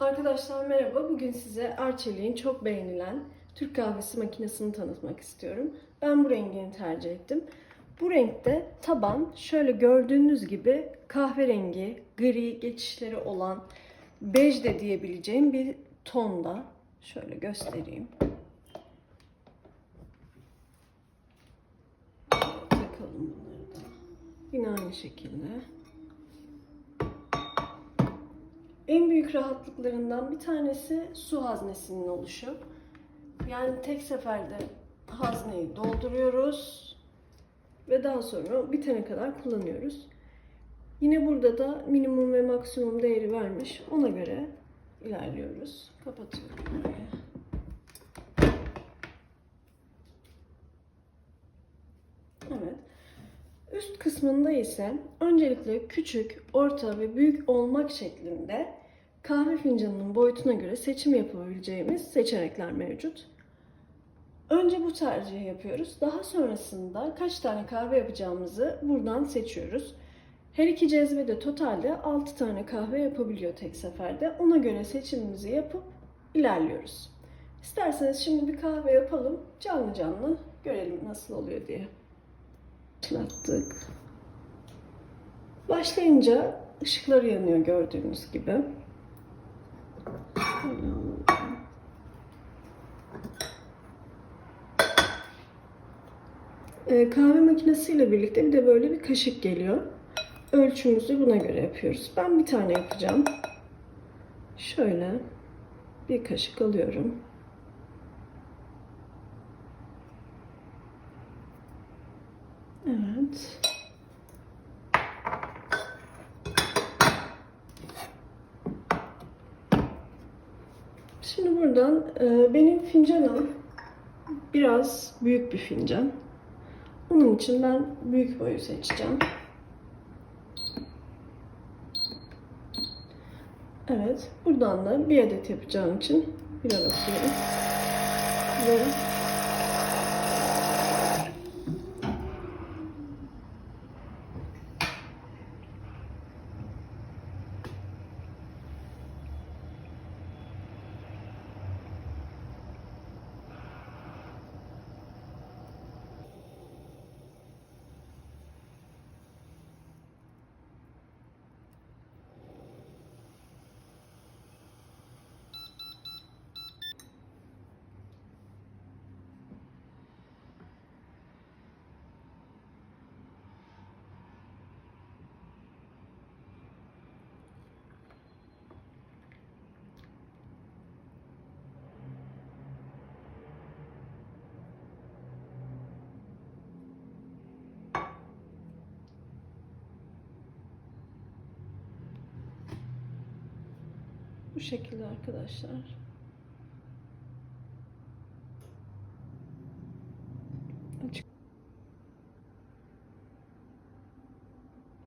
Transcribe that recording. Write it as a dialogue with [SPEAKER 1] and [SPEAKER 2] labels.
[SPEAKER 1] Arkadaşlar merhaba. Bugün size Arçelik'in çok beğenilen Türk kahvesi makinesini tanıtmak istiyorum. Ben bu rengini tercih ettim. Bu renkte taban şöyle gördüğünüz gibi kahverengi, gri geçişleri olan bej de diyebileceğim bir tonda. Şöyle göstereyim. Takalım bunları da. Yine aynı şekilde. En büyük rahatlıklarından bir tanesi su haznesinin oluşu. Yani tek seferde hazneyi dolduruyoruz ve daha sonra bitene kadar kullanıyoruz. Yine burada da minimum ve maksimum değeri vermiş. Ona göre ilerliyoruz. Kapatıyorum burayı. Evet. Üst kısmında ise öncelikle küçük, orta ve büyük olmak şeklinde kahve fincanının boyutuna göre seçim yapabileceğimiz seçenekler mevcut. Önce bu tercihi yapıyoruz. Daha sonrasında kaç tane kahve yapacağımızı buradan seçiyoruz. Her iki cezve de totalde 6 tane kahve yapabiliyor tek seferde. Ona göre seçimimizi yapıp ilerliyoruz. İsterseniz şimdi bir kahve yapalım. Canlı canlı görelim nasıl oluyor diye. Başlattık. Başlayınca ışıkları yanıyor gördüğünüz gibi. Ee, kahve makinesiyle birlikte bir de böyle bir kaşık geliyor. Ölçümüzü buna göre yapıyoruz. Ben bir tane yapacağım. Şöyle bir kaşık alıyorum. Evet. Şimdi buradan e, benim fincanım biraz büyük bir fincan. Onun için ben büyük boyu seçeceğim. Evet, buradan da bir adet yapacağım için bir adet atıyorum. Ve bu şekilde arkadaşlar.